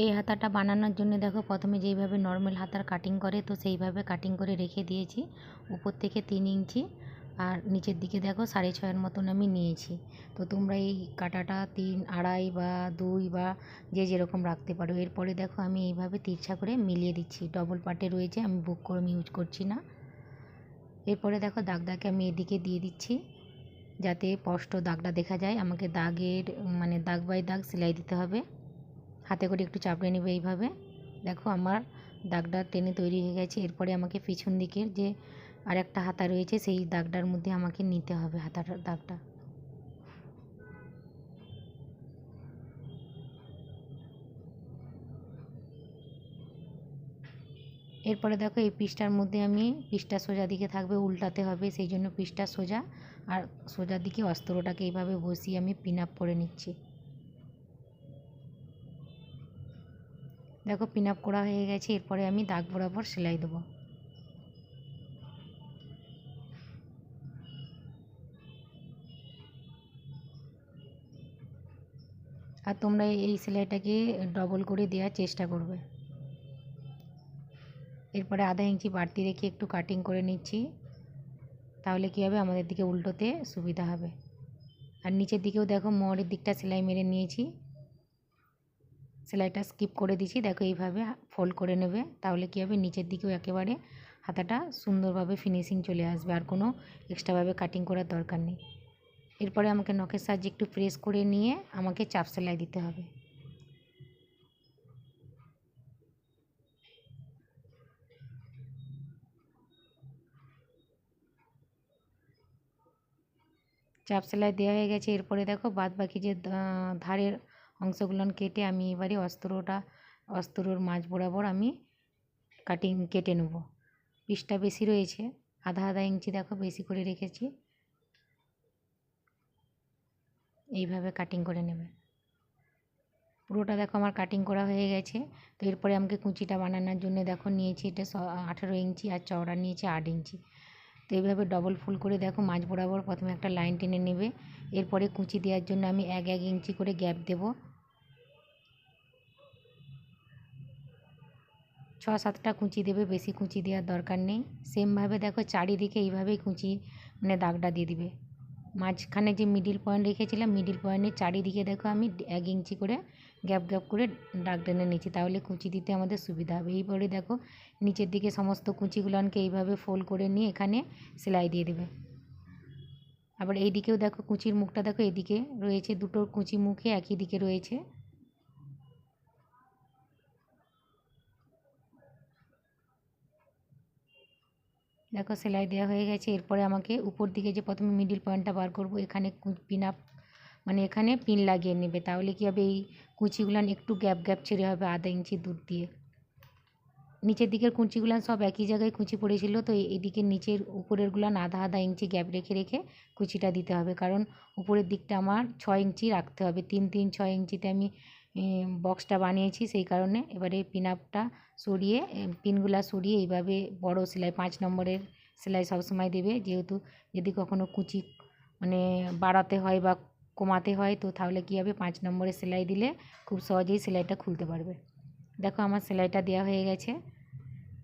এই হাতাটা বানানোর জন্য দেখো প্রথমে যেইভাবে নর্মাল হাতার কাটিং করে, তো সেইভাবে কাটিং করে রেখে দিয়েছি। উপর থেকে তিন ইঞ্চি আর নিচের দিকে দেখো সাড়ে ছয়ের মতন আমি নিয়েছি। তো তোমরা এই কাটাটা তিন, আড়াই বা দুই বা যে যেরকম রাখতে পারো, এরপরে দেখো আমি এইভাবে তিরছা করে মিলিয়ে দিচ্ছি। ডবল পার্টে রয়েছে, আমি বুক করে ইউজ করছি না। এরপরে দেখো দাগ দাগে আমি এদিকে দিয়ে দিচ্ছি, যাতে স্পষ্ট দাগটা দেখা যায়। আমাকে দাগের মানে দাগ বাই দাগ সেলাই দিতে হবে। হাতে করে একটু চাপড়ে নেবে এইভাবে। দেখো আমার দাগটা টেনে তৈরি হয়ে গেছে। এরপরে আমাকে পিছন দিকের যে আর একটা হাতা রয়েছে, সেই দাগটার মধ্যে আমাকে নিতে হবে হাতাটার দাগটা। এরপরে দেখো এই পিসটার মধ্যে আমি পিসটা সোজা দিকে থাকবে, উল্টাতে হবে, সেই জন্য পিসটা সোজা। আর সোজা দিকে অস্ত্রটাকে এইভাবে বসিয়ে আমি পিন আপ করে নিচ্ছি। দেখো পিন আপ করা হয়ে গেছে, এরপরে আমি দাগ বরাবর সেলাই দেবো। আর তোমরা এই সেলাইটাকে ডবল করে দেওয়ার চেষ্টা করবে। এরপরে আধা ইঞ্চি বাড়তি রেখে একটু কাটিং করে নিচ্ছি, তাহলে কী হবে? আমাদের দিকে উল্টোতে সুবিধা হবে। আর নিচের দিকেও দেখো মোহরের দিকটা সেলাই মেরে নিয়েছি। সেলাইটা স্কিপ করে দিচ্ছি দেখো এইভাবে ফোল্ড করে নেবে। তাহলে কী হবে? নিচের দিকেও একেবারে হাতাটা সুন্দরভাবে ফিনিশিং চলে আসবে। আর কোনো এক্সট্রাভাবে কাটিং করার দরকার নেই। এরপরে আমাকে নখের সাহায্যে একটু প্রেস করে নিয়ে আমাকে চাপ সেলাই দিতে হবে। চাপ সেলাই দেওয়া হয়ে গেছে। এরপরে দেখো বাদ বাকি যে ধারের অংশগুলো কেটে আমি এবারে অস্ত্রটা, অস্ত্রর মাঝ বরাবর আমি কাটিং কেটে নেব। পিসটা বেশি রয়েছে, আধা আধা ইঞ্চি দেখো বেশি করে রেখেছি। এইভাবে কাটিং করে নেবে। পুরোটা দেখো আমার কাটিং করা হয়ে গেছে। তো এরপরে আমাকে কুচিটা বানানোর জন্য দেখো নিয়েছি এটা আঠেরো ইঞ্চি আর চওড়া নিয়েছি আট ইঞ্চি। তো এইভাবে ডবল ফুল করে দেখো মাঝ বরাবর প্রথমে একটা লাইন টেনে নেবে। এরপরে কুচি দেওয়ার জন্য আমি এক এক ইঞ্চি করে গ্যাপ দেব। ছ সাতটা কুঁচি দেবে, বেশি কুঁচি দেওয়ার দরকার নেই। সেমভাবে দেখো চারিদিকে এইভাবেই কুঁচি মানে দাগটা দিয়ে দিবে। মাঝখানে যে মিডিল পয়েন্ট রেখেছিলাম মিডিল পয়েন্টের চারিদিকে দেখো আমি এক ইঞ্চি করে গ্যাপ গ্যাপ করে দাগ টেনে নিচ্ছি তাহলে কুঁচি দিতে আমাদের সুবিধা হবে। এইবারে দেখো নিচের দিকে সমস্ত কুচিগুলোকে এইভাবে ফোল্ড করে নিয়ে এখানে সেলাই দিয়ে দেবে। আবার এইদিকেও দেখো কুঁচির মুখটা দেখো এদিকে রয়েছে, দুটো কুঁচি মুখে একই দিকে রয়েছে। দেখো সেলাই দেওয়া হয়ে গেছে। এরপরে আমাকে উপর দিকে যে প্রথমে মিডিল পয়েন্টটা বার করব, এখানে পিন আপ মানে এখানে পিন লাগিয়ে নেবে। তাহলে কী হবে? এই কুচিগুলো একটু গ্যাপ গ্যাপ ছেড়ে হবে আধা ইঞ্চি দূর দিয়ে। নিচের দিকের কুচিগুলো সব একই জায়গায় কুঁচি পড়েছিল, তো এদিকে নিচের উপরেরগুলো আধা আধা ইঞ্চি গ্যাপ রেখে রেখে কুচিটা দিতে হবে। কারণ উপরের দিকটা আমার ছয় ইঞ্চি রাখতে হবে। তিন তিন, ছয় ইঞ্চিতে আমি বক্সটা বানিয়েছি সেই কারণে। এবারে পিন আপটা সরিয়ে পিনগুলা সরিয়ে এইভাবে বড় সেলাই, পাঁচ নম্বরের সেলাই সবসময় দেবে। যেহেতু যদি কখনো কুচি মানে বাড়াতে হয় বা কমাতে হয়, তো তাহলে কী হবে? পাঁচ নম্বরের সেলাই দিলে খুব সহজেই সেলাইটা খুলতে পারবে। দেখো আমার সেলাইটা দেওয়া হয়ে গেছে।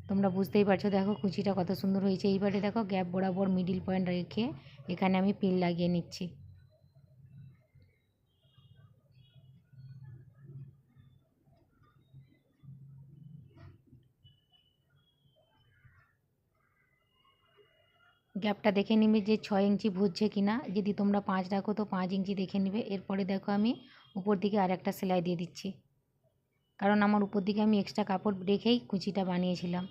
তোমরা বুঝতেই পারছ, দেখো কুচিটা কত সুন্দর হয়েছে। এইবারে দেখো গ্যাপ বরাবর মিডিল পয়েন্ট রেখে এখানে আমি পিন লাগিয়ে নিচ্ছি। গ্যাপটা দেখে নিবে যে ছয় ইঞ্চি ভুজছে কি না যদি তোমরা পাঁচ রাখো তো পাঁচ ইঞ্চি দেখে নিবে। এরপরে দেখো আমি উপর দিকে আর একটা সেলাই দিয়ে দিচ্ছি। কারণ আমার উপর দিকে আমি এক্সট্রা কাপড় রেখেই কুচিটা বানিয়েছিলাম।